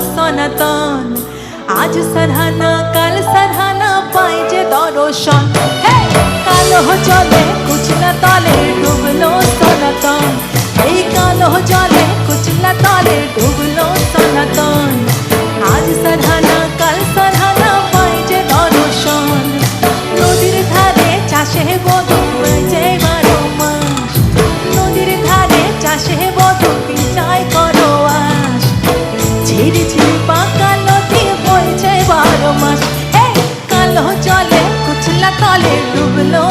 সনাতন। আজ সারহানা কাল সারহানা পাই যে দর্শন। হে! কালো জলে কুচলা তলে, ডুবলো সনাতন। এই কালো জলে কুচলা তলে, ডুবলো সনাতন। আজ সারহানা কাল সারহানা পাই যে দর্শন। নদীর ধারে চাষে বধু যে বারো মাস। নদীর ধারে চাষে ঝিরি ঝিরি পাকা নদী বইছে বারো মাস। কালো জলে কুচলা তলে ডুবলো